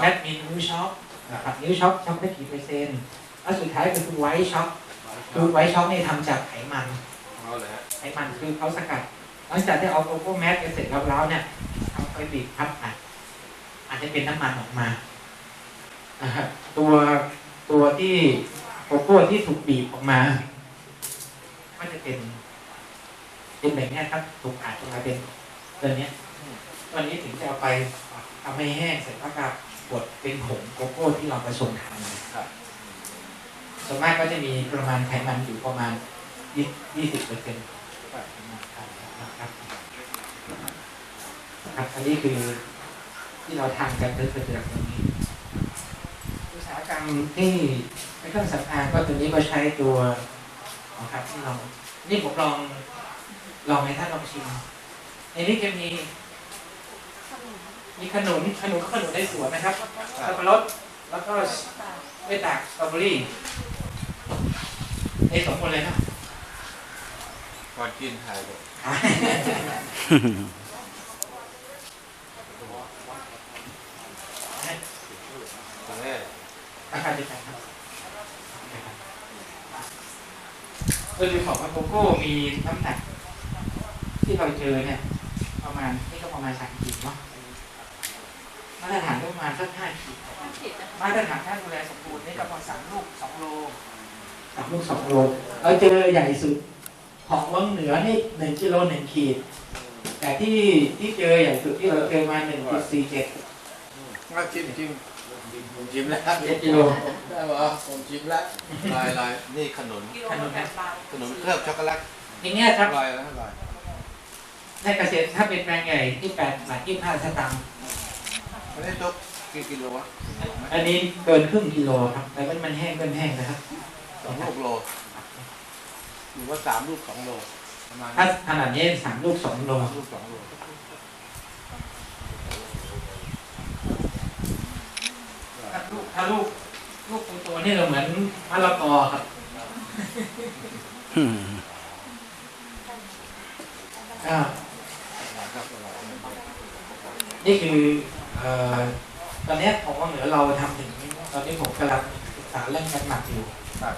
แมทมีนิ้วช็อปนะครับนิ้วช็อปช็อปได้กี่เปอร์เซ็นต์แล้วสุดท้ายก็คือไวท์ช็อปคือไวท์ช็อปนี่ทำจากไขมันเอาเลยฮะไขมันคือเขาสกัดหลังจากที่เอาโกโก้แมสไปเสร็จแล้วแล้วเนี่ยเอาไปบีบพัดอัดอาจจะเป็นน้ำมันออกมานะครับตัวตัวที่โกโก้ที่ถูกบีบออกมา ก็จะเป็นเป็นแบบเนี้ยครับถูกอัดออกมาเป็นตัวเนี้ยตัวนี้ถึงจะเอาไปทำให้แห้งเสร็จแล้วก็ บดเป็นผงโกโก้ที่เราผสมทานนะครับส่วนมากก็จะมีประมาณไขมันอยู่ประมาณยี่สิบเปอร์เซ็นต์ครับครับอันนี้คือที่เราทำกันเพื่อเกิดตรงนี้อุตสาหกรรมที่ในเครื่องสำอางก็ตัวนี้ก็ใช้ตัวนะครับที่เรานี่ผมลองลองให้ท่านลองชิมในนี้จะมี มีขนุนขนุนก็ขนุนได้สวนนะครับสับปะรดแล้วก็ไว้ตากสตรอเบอรี่ในสองคนเลยนะก่อนกินถ่ายเลยตอนแรกราคาเดียวกันครับโดยของว่าโกโก้มีน้ำหนักที่เราเจอเนี่ย ประมาณนี่ก็ประมาณสามขีดเนาะ มาตรฐานก็ประมาณสักห้าขีดมาตรฐานถ้าดูแลสมบูรณ์นี่ก็ประมาณสามลูกสองโลสามลูกสองโลเราเจอใหญ่สุดของวังเหนือนี่หนึ่งกิโลหนึ่งขีด แต่ที่ที่เจอใหญ่สุดที่เราเจอมาหนึ่งจุดสี่เจ็ดมาชิมชิมผมชิมแล้วเจ็ดกิโลได้ปะผมชิมแล้วลายลายนี่ขนุนขนมนะขนมเคลือบช็อกโกแลตอย่างเงี้ยครับลายแล้วลายในเกษตรถ้าเป็นแปลงใหญ่ที่แปดบาทยี่ห้าสตางค์ ไม่ได้ตุ๊กกี่กิโลวะอันนี้เกินครึ่งกิโลครับแต่มันมันแห้งเป็นแห้งนะครับสองลูกโลหรือว่าสามลูกสองโลประมาณถ้าขนาดนี้สามลูกสองโลสามลูกสองโลถ้าลูกถ้าลูกลูกตัวๆนี่เราเหมือนมะละกอครับอ่าครับนี่คือเอ่อ ตอนเนี้ยของว่าเหนือเราทำถึงตอนนี้ผมกำลังศึกษาเรื่องการหมักอยู่ครับ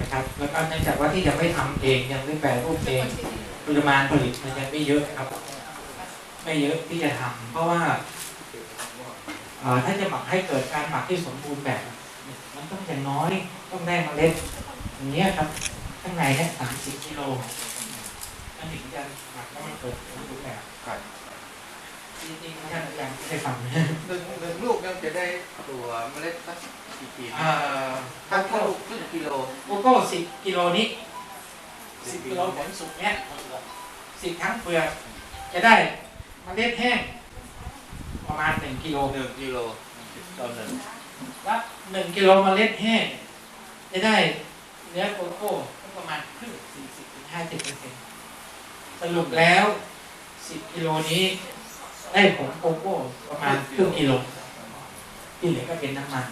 นะครับ แล้วก็เนื่องจากว่าที่ยังไม่ทำเองยังไม่แปรรูปเองปริมาณผลิตมันยังไม่เยอะครับ ไม่เยอะที่จะทำเพราะว่าเอ่อถ้าจะหมักให้เกิดการหมักที่สมบูรณ์แบบ มันต้องอย่างน้อยต้องได้เมล็ดอย่างเนี้ยครับ ข้างในเนี่ยสามสิบกิโลมันถึงจะหมักแล้วมันเกิดสมบูรณ์แบบครับ จริงๆท่านอาจารย์ไม่ได้ฟังนะหนึ่งหนึ่งลูกเนี่ยจะได้ตัวเมล็ดสักกี่ขีดเอ่อถ้าถ้าลูกครึ่งกิโลโกโก้สิบกิโลนี้สิบกิโลผลสุกเนี่ยสิบทั้งเปลือกจะได้เมล็ดแห้งประมาณหนึ่งกิโลหนึ่งกิโลต่อหนึ่งแล้วหนึ่งกิโลเมล็ดแห้งจะได้เนื้อโกโก้ก็ประมาณครึ่งสี่สิบถึงห้าสิบเปอร์เซ็นต์สรุปแล้วสิบกิโลนี้ ได้ผงโกโก้ประมาณครึ่งกิโลที่เหลือก็เป็นน้ำมัน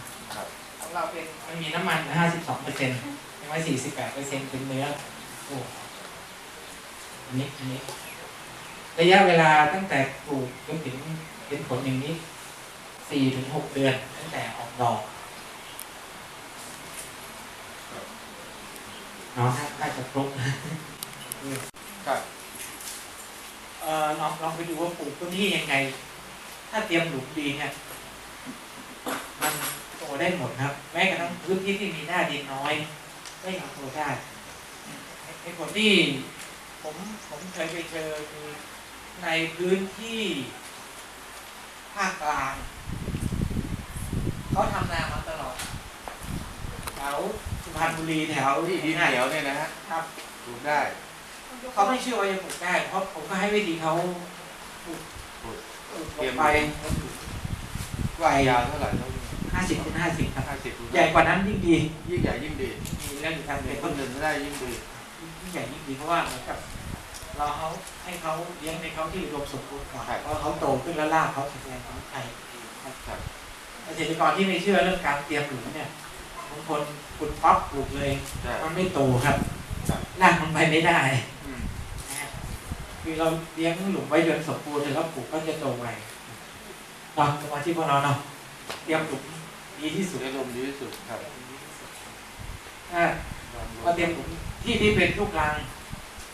ของเราเป็นมันมีน้ำมันห้าสิบสองเปอร์เซ็นต์ยังไม่สี่สิบแปดเปอร์เซ็นต์เป็นเนื้อโอ้อันนี้อันนี้ ระยะเวลาตั้งแต่ปลูกจนถึงเห็นผลอย่างนี้สี่ถึงหกเดือนตั้งแต่ออกดอกเนาะถ้าจะครบครับเอ่อ ลองลองไปดูว่าปลูกต้นที่ยังไง ถ้าเตรียมหลุมดีเนี่ยมันโตได้หมดครับ แม้กระทั่งพื้นที่ที่มีหน้าดินน้อยก็ยังโตได้ในผลที่ผมผมเคยไปเจอคือในพื้นที่ภาคกลางเขาทำนามาตลอดแถวสุพรรณบุรีแถวที่ดินเหนียวเนี่ยนะฮะครับปลูกได้ เขาไม่เชื่อว่าจะปลูกได้ เพราะผมก็ให้วิธีเขาปลูกปลูกปลูกลงไปไหวยาวเท่าไหร่เท่านี้ห้าสิบคูณห้าสิบครับห้าสิบใหญ่กว่านั้นยิ่งดี ยิ่งใหญ่ยิ่งดีมีเรื่องอยู่ทางเป็เป็นนคต้นนหนึ่งได้ยิ่งดียิ่งใหญ่ยิ่งดีเพราะว่าเหมือนกับเราเขาให้เขาเลี้ยงในเขาที่อุดมสมบูรณ์ก่อนเพราะเขาโตขึ้นแล้วรากเขาแข็งแรงเขาไข่ครับครับเกษตรกรที่ไม่เชื่อเรื่องการเตรียมหลุมเนี่ยบางคนขุดปั๊บปลูกเลยใช่มันไม่โตครับรากมันไปไม่ได้อืมนะฮะ คือเราเลี้ยงหลุมไว้จนสมบูรณ์แล้วปลูกก็จะโตไวเนาะสมาชิกพวกเราเนาะเตรียมหลุมดีที่สุดได้ลมดีที่สุดครับถ้าพอเตรียมหลุมที่ที่เป็นลูกรัง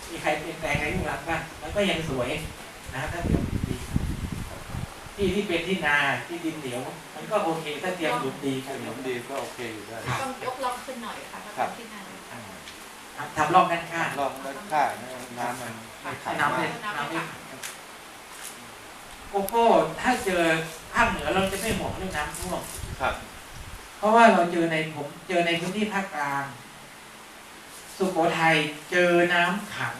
มีใครเปลี่ยนแปลงในลูกรังบ้างมันก็ยังสวยนะถ้าเตรียมหลุมดีที่ที่เป็นที่นาที่ดินเหนียวมันก็โอเค ถ้าเตรียมหลุมดีถ้าลมดีก็โอเคอยู่ได้ต้องยกล็อกขึ้นหน่อยค่ะถ้าครับทำที่นั่น ทำทำรอบด้านข้างรอบด้านข้างเนี่ยน้ำมันไม่ขัให้งน้ำมาเป็กนน้ำไม่โกโก้ถ้าเจอภาคเหนือเราจะไม่ห่วงเรื่องน้ำท่วม ครับเพราะว่าเราเจอในผมเจอในพื้นที่ภาคกลาง สุโขทัยเจอน้ำขัง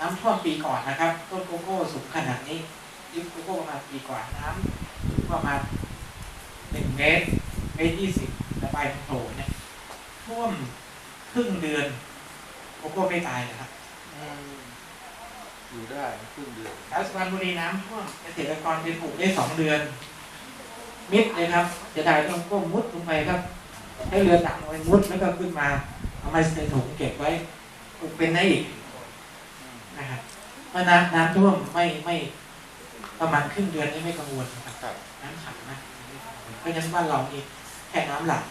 น้ำท่วมปีก่อนนะครับต้นโกโก้สูงขนาดนี้ยุคโกโก้ประมาณปีก่อนน้ำประมาณหนึ่งเมตรเมตรยี่สิบระบายโผล่เนี่ยท่วมครึ่งเดือน โกโก้ไม่ตายนะครับอืมอยู่ได้ครึ่งเดือนแถวสุพรรณบุรีน้ำท่วมเกษตรกรไปปลูกได้สองเดือน มิดเลยครับ จะได้ต้องก้มมุดลงไปครับ ให้เรือดังไว้มุดแล้วก็ขึ้นมาเอามาใส่ถุงเก็บไว้ปลูกเป็นได้อีกนะครับเพราะน้ำน้ำท่วมไม่ไม่ประมาณครึ่งเดือนนี่ไม่กังวลนะครับครับน้ำขังนะเพราะฉะนั้นบ้านเรานี่แค่น้ำหลาก